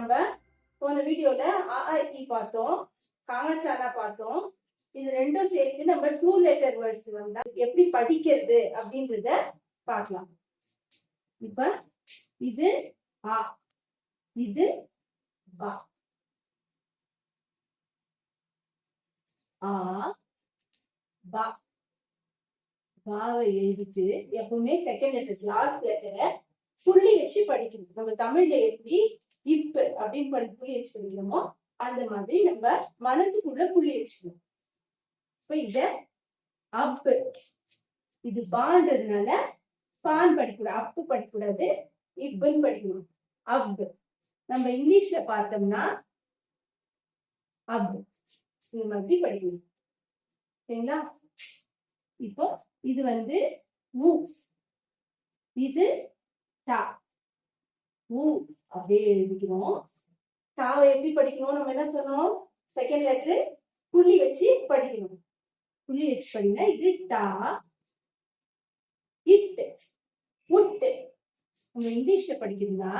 நம்ம போன வீடியோல அ ஆ, இ பார்த்தோம் காமாச்சானா பார்த்தோம். இது ரெண்டும் சேர்த்து நம்ம டூ லெட்டர் வேர்ட்ஸ் வந்தா எப்படி படிக்கிறது அப்படின்றத பார்க்கலாம். இப்ப இது ஆ இது பா. ஆ பா. பாவை எழுதிட்டு எப்பவுமே செகண்ட் லெட்டர்ஸ் லாஸ்ட் லெட்டரை புள்ளி வச்சு படிக்கணும். நம்ம தமிழ்ல எப்படி இப்ப அப்படின்னு பண்ணி புள்ளி வச்சு பண்ணிக்கிறோமோ அந்த மாதிரி நம்ம மனசுக்குள்ள புள்ளி வச்சுக்கணும் இப்ப இத அப்பு இது பான்றதுனால பான் படிக்கூடாது அப்பு படிக்கூடாது இப்புன்னு படிக்கணும். அப் நம்ம இங்கிலீஷ்ல பார்த்தோம்னா அப் இந்த மாதிரி படிக்கணும். சரிங்களா? இப்போ இது வந்து உ இது டா. உ அப்படியே எழுதிக்கணும். தாவை எப்படி படிக்கணும்? நம்ம என்ன சொன்னோம் செகண்ட் லெட்டர் புள்ளி வச்சு படிக்கணும். புள்ளி வச்சு படிங்க இது டா இட் உட். நம்ம இங்கிலீஷ்ல படிக்கிறதா?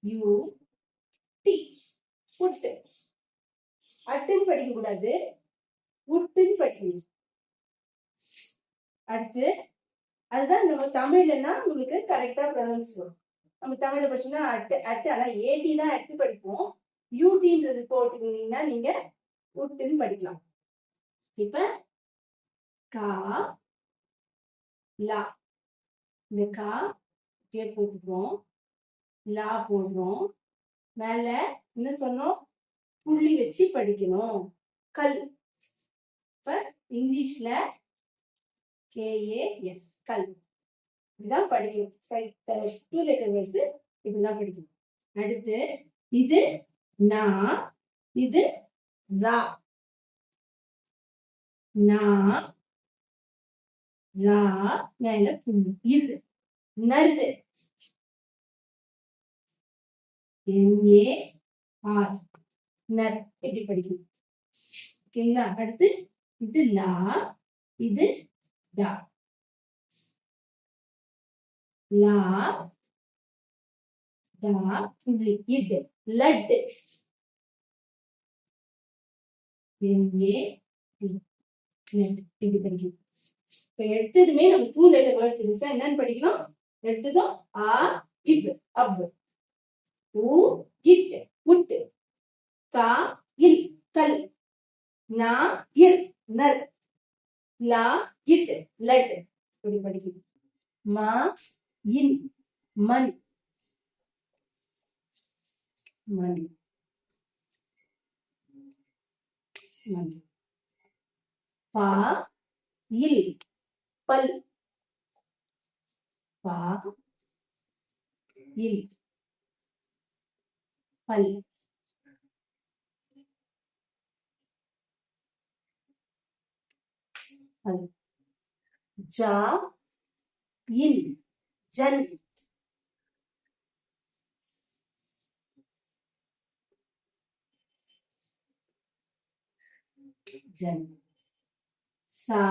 யூ டி உட். அட்டுன்னு படிக்க கூடாது உட்டுன்னு படிக்கணும். அடுத்து அதுதான் நம்ம தமிழ்லன்னா உங்களுக்கு கரெக்டா ப்ரொனன்ஸ் வரும். நம்ம தமிழ்ல படிச்சோம்னா அட்டு அட்டு அதான் ஏடி தான் அட்டு படிப்போம். யூடின்றது போட்டுக்கிட்டீங்கன்னா நீங்க உட்டுன்னு படிக்கலாம். இப்ப கா லா. இந்த கா கே போட்டுக்கிறோம். லா போடுறோம். மேல என்ன சொன்னோம்? புள்ளி வச்சு படிக்கணும். கல். இப்ப இங்கிலீஷ்ல கேஏஎஸ் கல்வி. இதுதான் படிக்கணும் டூ லெட்டர் வேர்ட்ஸ் இப்படிதான் படிக்கணும் அடுத்து இது நா இது ரா. நா ரா மேல புள்ளி இரு நரு என்ஏ ஆர். நர் எப்படி படிக்கணும் ஓகேங்களா? அடுத்து இது லா இது டா. லா டா புள்ளி இட் லட் என்ஏ நெட். இப்படி படிக்கணும். இப்ப எடுத்ததுமே நம்ம டூ லெட்டர் வேர்ட்ஸ் இருந்துச்சா என்னன்னு படிக்கணும்? எடுத்ததும் ஆ இப் அப். ஊ இட் உட் கா இல் கல். நா இர் நர். லா இட் லட் இப்படி படிக்கணும். மா இன் மண் மண் மண் பா இல் பல் பா இல் பல் பல் ஜா இல் ஜன் ஜன் சா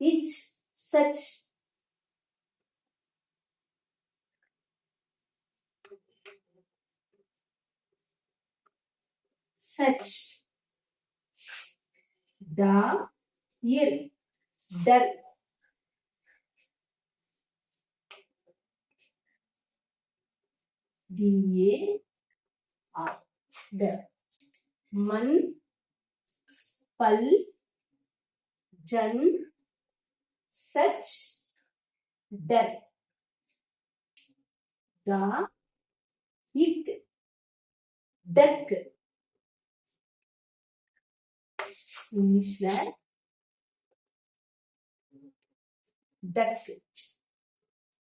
இச் சச் சச் டா இர் டர் டிஏ ஆர் டர் மண் பல் ஜன் சச் டர் டா இட் டக் இங்கிலீஷ்ல டக்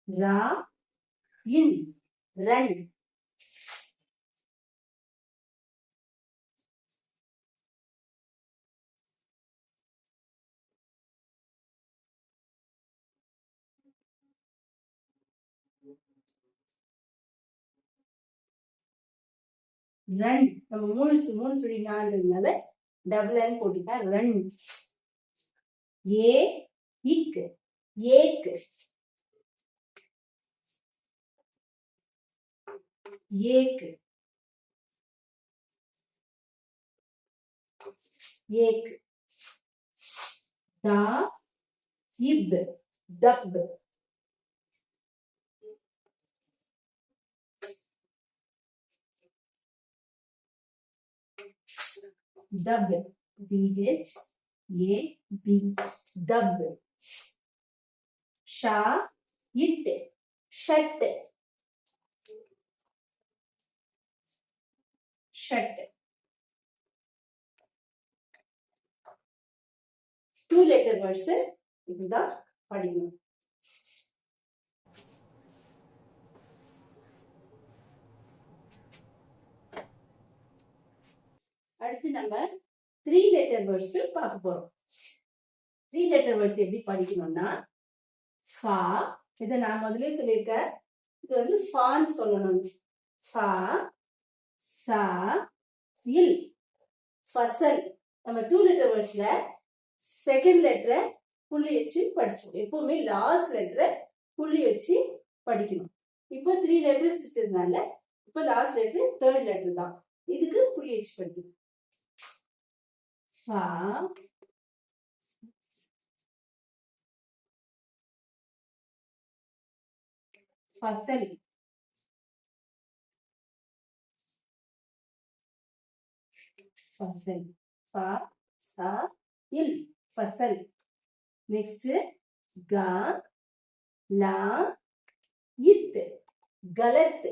ரா இன் ரன் ரன் நம்ம மூணு சு- மூணு சுழி நாலுனால டபுள் என் போட்டுட்டா ரன் ஏ இக் ஏக்கு ஏக் ஏக் தா இப் தப் dub d h a b dub Shah it shut shut. Two letter words இதுதான் படிக்கணும். அடுத்து நம்ம த்ரீ லெட்டர் வேர்ட்ஸ் பார்க்க போறோம். த்ரீ லெட்டர் வேர்ட்ஸ் எப்படி படிக்கணும்னா ஃபா இதை நான் முதல்ல சொல்லியிருக்கேன். இது வந்து ஃபான்னு சொல்லணும். ஃபா சா இல் ஃபசல். நம்ம டூ லெட்டர் வேர்ட்ஸ்ல செகண்ட் லெட்டரை புள்ளி வச்சு படிச்சோம் எப்பவுமே லாஸ்ட் லெட்டரை புள்ளி வச்சு படிக்கணும். இப்போ த்ரீ லெட்டர்ஸ் இருக்கிறதுனால இப்போ லாஸ்ட் லெட்டர் தேர்ட் லெட்டர் தான். இதுக்கு புள்ளி வச்சு படிக்கணும். ஃபா ஃபசல். ஃபசல் ஃபா சா இல் ஃபசல் நெக்ஸ்ட் கா லா இத் கலத்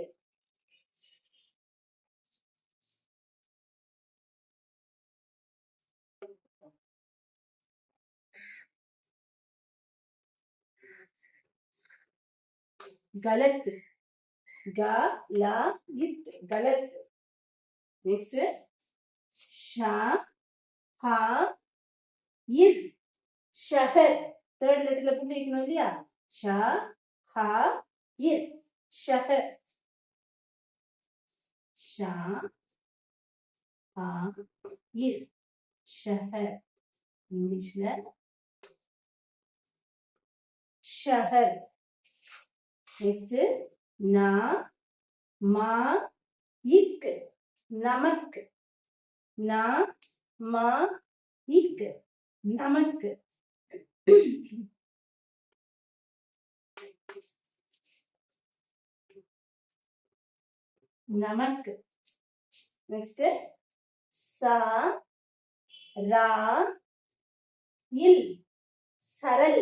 गलत गा ला इत गलत नेक्स्ट ஷா ஹா இர் ஷஹர் தேர்ட் லெட்டர்ல புள்ளி வைக்கணும் இல்லையா ஷா ஹா இர் ஷஹர் ஷா ஹா இர் ஷஹர் இங்கிலீஷ்ல ஷஹர் நெக்ஸ்ட் நா மா இக் நமக்கு நா மா இக் நமக்கு. நமக்கு. நெக்ஸ்ட் சா ரா இல் சரல்.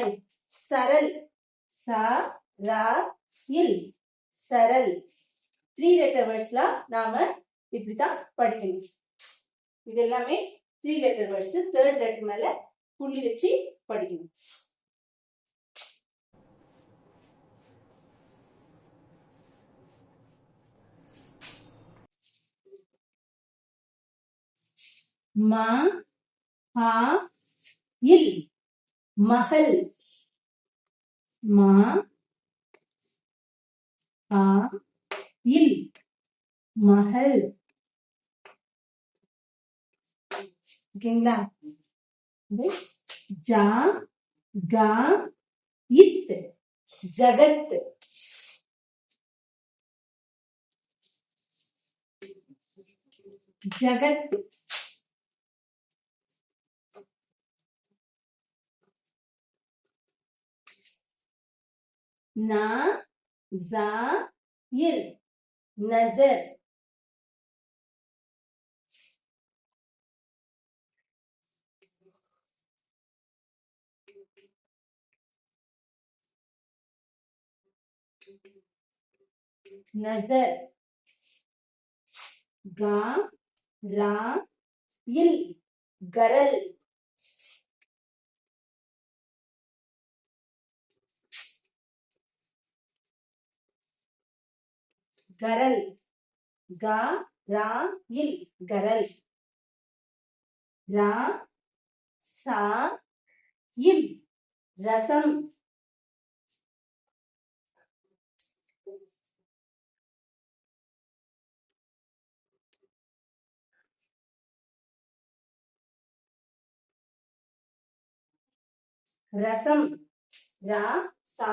எல். சரல். ச ர இல் சரல் த்ரீ லெட்டர் வேர்ட்ஸ்லாம் நாம இப்படித்தான் படிக்கணும். இது எல்லாமே three letter words third letter மேல புள்ளி வச்சு படிக்கணும். மா ஹா இல். மகள். மா. ஆ. இல். மகள். ஓகேங்களா? ஜா கா இத் ஜகத். ஜகத். نظائر nazar نظر غا را يل غرل. கரல். கா ரா இல். கரல். ரா சா இல். ரசம். ரசம். ரா சா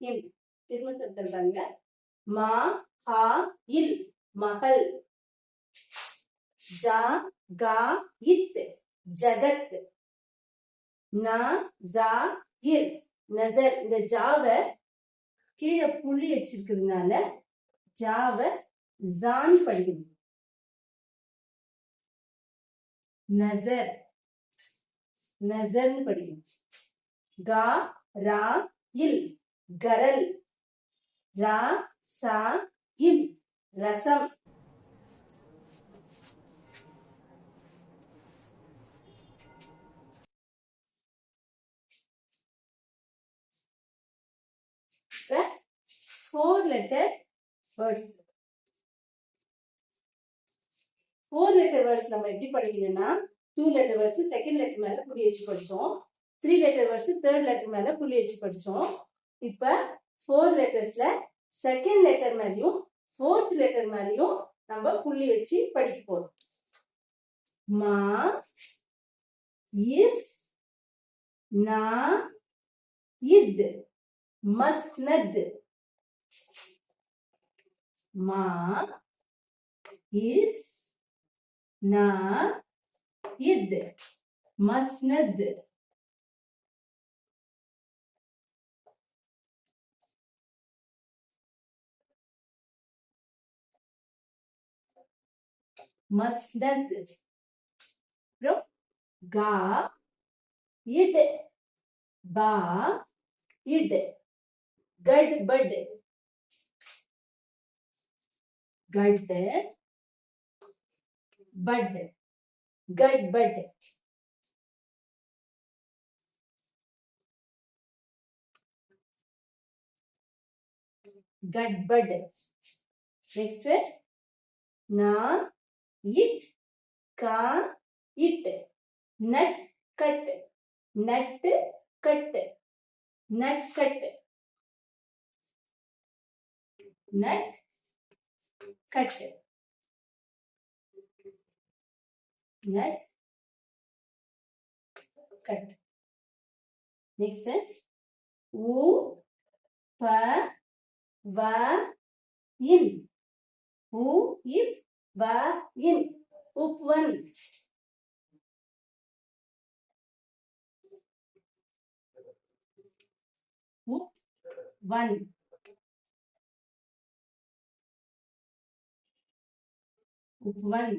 இம் திரும்ப சொல்றது பாருங்க மா ஹா இல் மகள். ஜா கா இத் ஜகத் நா ஜா இர் நசர் இந்த ஜாவை கீழே புள்ளி வச்சிருக்கிறதுனால ஜாவை ஜான் படிக்கணும். நசர். நசர்னு படிக்கணும். கா ரா இல். கரல். ரா சா இம் ரசம். Four letter words four letter words நம்ம எப்படி படிக்கணும்னா two letter words second letter மேல புள்ளி வச்சு படிச்சோம். Three letter words third letter மேல புள்ளி வச்சு படிச்சோம். இப்ப ஃபோர் லெட்டர்ஸ்ல செகண்ட் லெட்டர் மாதிரியும் ஃபோர்த் லெட்டர் மாதிரியும் நம்ம புள்ளி வச்சு படிக்க போறோம். மா இஸ் நா இத் மஸ்னத். மா இஸ் நா இத் மஸ்னத். மஸ்தத் அப்புறம் கா இட் பா இட் கட் பட். கட் பட். கட் பட். கட் பட். நெக்ஸ்ட் நான் இட் கா இட்டு. நட் கட்டு. நட்டு கட்டு. நட் கட்டு. நட் கட்டு. நட் கட் நெக்ஸ்ட் ஊ ப வ இன். ஊ இப் வ இன் உப்வன் உப் வன் உப்வன்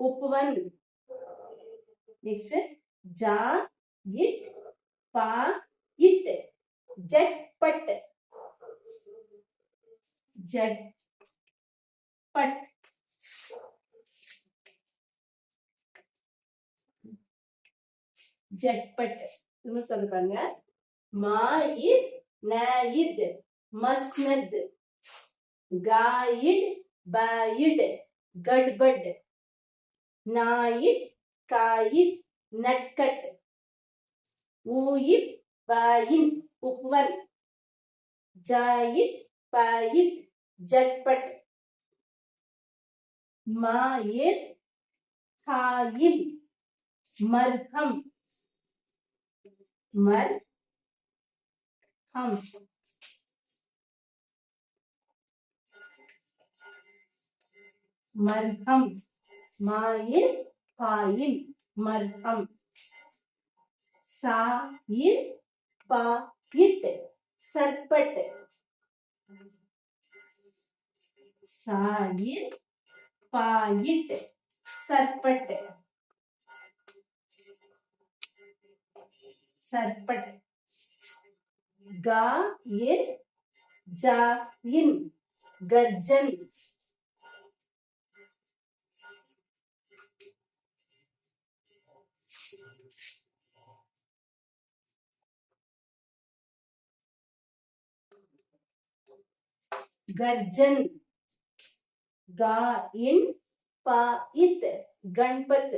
உப்வன் நெக்ஸ்ட் ஜா இட் பா இட் ஜட் பட் ஜெட்பட் ஜட்பட் இன்னும் சொல்ல பாருங்க. மா இஸ் நயித் மஸ்னத் காயிட் பாயிட் கட்பட் நாயிட் காயிட் நட்கட் ஊயிப் பாயின் உப்வன் ஜாயிட் பாயிட் ஜட்பட். मायर खाइब मरहम मर हम मरहम मायर खाइब मरहम सायर पायट सरपट। सायर पायिट सरपट। सरपट। गायिन जायिन गर्जन। गर्जन। गा इन पा इत गणपत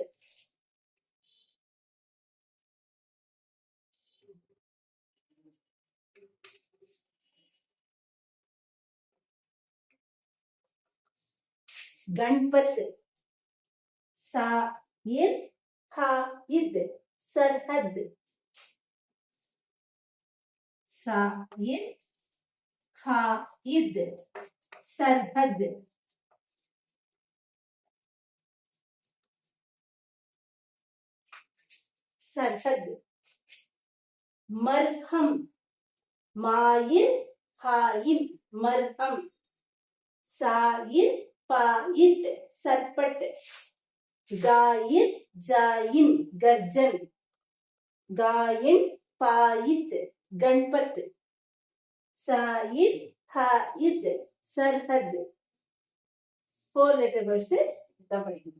गणपत सा इन हा इद सरहद साइद हाइद सरहद सरहद मरहम माइन हाइम मरहम साइन पाइट सरपट गाइन जाइन गर्जन गायन पाइट गणपत साइद हाइद सरहद फोर लेटर वर्ड से कितना पढ़ेंगे